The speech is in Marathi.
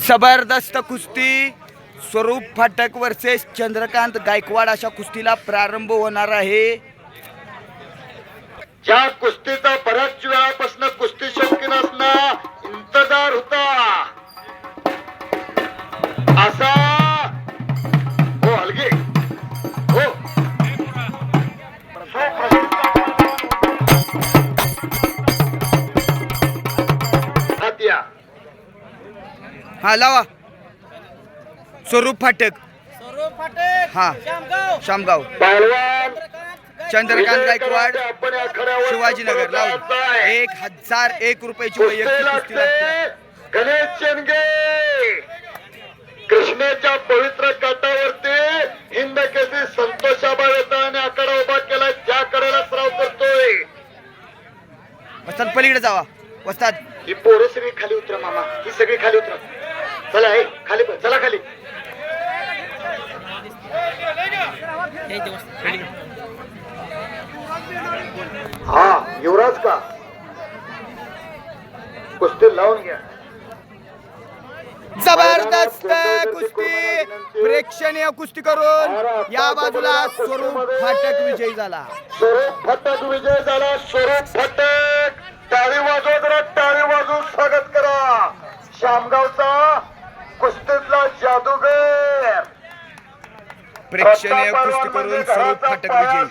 जबरदस्त कुस्ती. स्वरूप फाटक वर्सेस चंद्रकांत गायकवाड अशा कुस्तीला प्रारंभ होणार आहे. ज्या कुस्तीचा बऱ्याच वेळापासून कुस्ती शौकीनासना इंतजार होता. असा हो हलगे. हो. हा लावा. स्वरूप फाटक. स्वरूप फाटक. हा. श्यामगाव. शामगाव पहलवान. चंद्रकांत गायकवाड. शिवाजीनगर. आहे. एक हजार एक रुपयाची वैयक्तिक गणेश शेंडगे कृष्णेच्या पवित्र काठावरती हिंद केसरी संतोष आबाळ आणि आकडा उभा केला. ज्या कडेला सराव करतोय. वस्ताद पलीकडे जावा. वस्ताद. ही पोरं सगळी खाली उतरा मामा. ही सगळी खाली उतरा. चला खाली पण चला खाली. हा युवराज का? कुस्ती लावून घ्या. जबरदस्त कुस्ती. प्रेक्षणीय कुस्ती करून या बाजूला स्वरूप फाटक विजयी झाला. स्वरूप फटक विजय झाला स्वरूप फटक. टाळी वाजवा जरा टाळी वाजवून स्वागत करा. शामगावचा कुस्तीतला जादूगर. प्रेक्षणीय कुस्ती करून स्वरूप फाटक विजयी